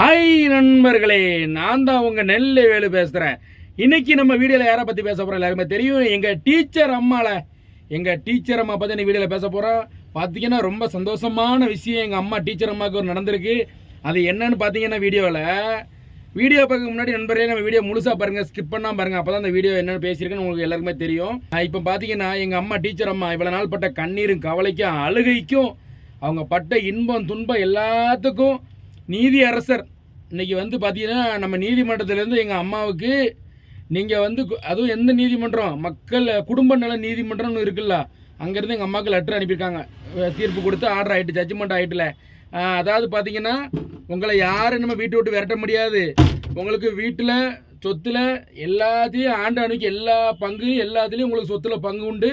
Hi நண்பர்களே நான் தான் உங்க நெல்லை வேலு பேசுறேன். இன்னைக்கு நம்ம வீடியோல யாரை பத்தி பேச போறோம் எல்லாருமே தெரியும். எங்க டீச்சர் அம்மால எங்க டீச்சர் அம்மா பத்தி இந்த வீடியோல பேச போறோம். பாத்தீங்கன்னா ரொம்ப சந்தோஷமான விஷயம் எங்க அம்மா டீச்சர் அம்மாவுக்கு ஒரு நடந்திருக்கு. அது என்னன்னு பாத்தீங்கன்னா வீடியோல. வீடியோ பார்க்க முன்னாடி நண்பர்களே நம்ம வீடியோ முழுசா பாருங்க ஸ்கிப் பண்ணாம பாருங்க. அப்பதான் அந்த வீடியோ என்னன்னு பேசியிருக்கேன்னு உங்களுக்கு எல்லாருக்குமே தெரியும். ஆஹ் இப்போ பாத்தீங்கன்னா எங்க அம்மா டீச்சர் அம்மா இவ்வளவு நாள் பட்ட கண்ணீரும் கவலைக்கும் அழுகைக்கும் அவங்க பட்ட இன்பம் துன்பம் எல்லாத்துக்கும் நீதி அரசர் இன்றைக்கி வந்து பார்த்தீங்கன்னா நம்ம நீதிமன்றத்திலேருந்து எங்கள் அம்மாவுக்கு நீங்கள் வந்து கு- அதுவும் எந்த நீதிமன்றம்? மக்கள் குடும்ப நல நீதிமன்றம்னு இருக்குல்ல அங்கேருந்து எங்கள் அம்மாவுக்கு லெட்டர் அனுப்பியிருக்காங்க. தீர்ப்பு கொடுத்து ஆர்டர் ஆகிட்டு ஜட்ஜ்மெண்ட் ஆகிட்டுல அதாவது பார்த்தீங்கன்னா உங்களை யாரும் நம்ம வீட்டை விட்டு விரட்ட முடியாது. உங்களுக்கு வீட்டில் சொத்தில் எல்லாத்தையும் ஆண்டு அணுக்கி எல்லா பங்கு எல்லாத்துலேயும் உங்களுக்கு சொத்தில் பங்கு உண்டு.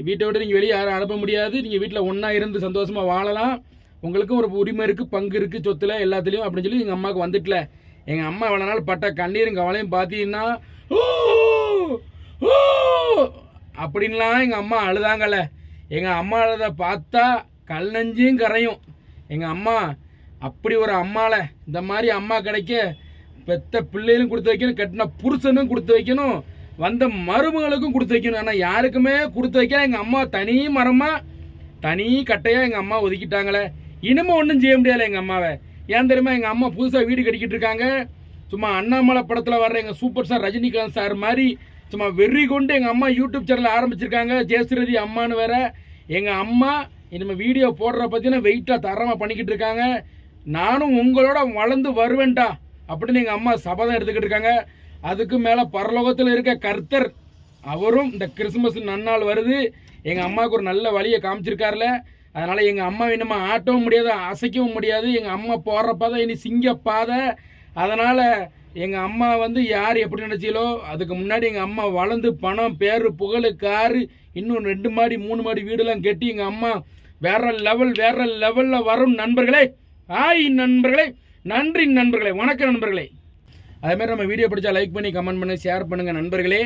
வீட்டை விட்டு நீங்கள் வெளியே யாரும் அனுப்ப முடியாது. நீங்கள் வீட்டில் ஒன்றா இருந்து சந்தோஷமாக வாழலாம். உங்களுக்கும் ஒரு உரிமை இருக்குது பங்கு இருக்குது சொத்துல எல்லாத்துலேயும் அப்படின்னு சொல்லி எங்கள் அம்மாவுக்கு வந்துட்டல. எங்கள் அம்மா இவ்வளோ நாள் பட்ட கண்ணீரும் கவலையும் பார்த்தீங்கன்னா அப்படின்லாம் எங்கள் அம்மா அழுதாங்கல்ல. எங்கள் அம்மா அழுத பார்த்தா கல் நஞ்சியும் கரையும். எங்கள் அம்மா அப்படி ஒரு அம்மாவில் இந்த மாதிரி அம்மா கிடைக்க பெத்த பிள்ளைகளும் கொடுத்து வைக்கணும் கட்டின புருஷனும் கொடுத்து வைக்கணும் வந்த மருமகளுக்கும் கொடுத்து வைக்கணும். ஆனால் யாருக்குமே கொடுத்து வைக்க எங்கள் அம்மா தனி மரமாக தனி கட்டையாக எங்கள் அம்மா ஒதுக்கிட்டாங்களே. இனிமே ஒன்றும் செய்ய முடியாது எங்கள் அம்மாவை. ஏன் தெரியுமா எங்கள் அம்மா புதுசாக வீடு கட்டிக்கிட்டு இருக்காங்க. சும்மா அண்ணாமலை படத்தில் வர்ற எங்கள் சூப்பர் ஸ்டார் ரஜினிகாந்த் சார் மாதிரி சும்மா வெறி கொண்டு எங்கள் அம்மா யூடியூப் சேனல் ஆரம்பிச்சிருக்காங்க. ஜெயஸ்ரதி அம்மான்னு வேற. எங்கள் அம்மா இனிமேல் வீடியோ போடுற பார்த்தீங்கன்னா வெயிட்டாக தரமாக பண்ணிக்கிட்டு இருக்காங்க. நானும் உங்களோட வளர்ந்து வருவேன்டா அப்படின்னு எங்கள் அம்மா சபதம் எடுத்துக்கிட்டு இருக்காங்க. அதுக்கு மேலே பரலோகத்தில் இருக்க கர்த்தர் அவரும் இந்த கிறிஸ்மஸ் நன்னாள் வருது. எங்கள் அம்மாவுக்கு ஒரு நல்ல வழியை காமிச்சிருக்காருல. அதனால் எங்கள் அம்மா இன்னும் ஆட்டவும் முடியாது அசைக்கவும் முடியாது. எங்கள் அம்மா போடுற பாதை இனி சிங்க பாதை. அதனால் எங்கள் அம்மா வந்து யார் எப்படி நினச்சிலோ அதுக்கு முன்னாடி எங்கள் அம்மா வளர்ந்து பணம் பேர் புகழ் காரு இன்னும் ரெண்டு மாடி மூணு மாடி வீடெல்லாம் கட்டி எங்கள் அம்மா வேற லெவல் வேற லெவலில் வரும் நண்பர்களே. ஆய் நண்பர்களே நன்றி நண்பர்களே வணக்கம் நண்பர்களே. அதேமாதிரி நம்ம வீடியோ பிடிச்சா லைக் பண்ணி கமெண்ட் பண்ணி ஷேர் பண்ணுங்கள் நண்பர்களே.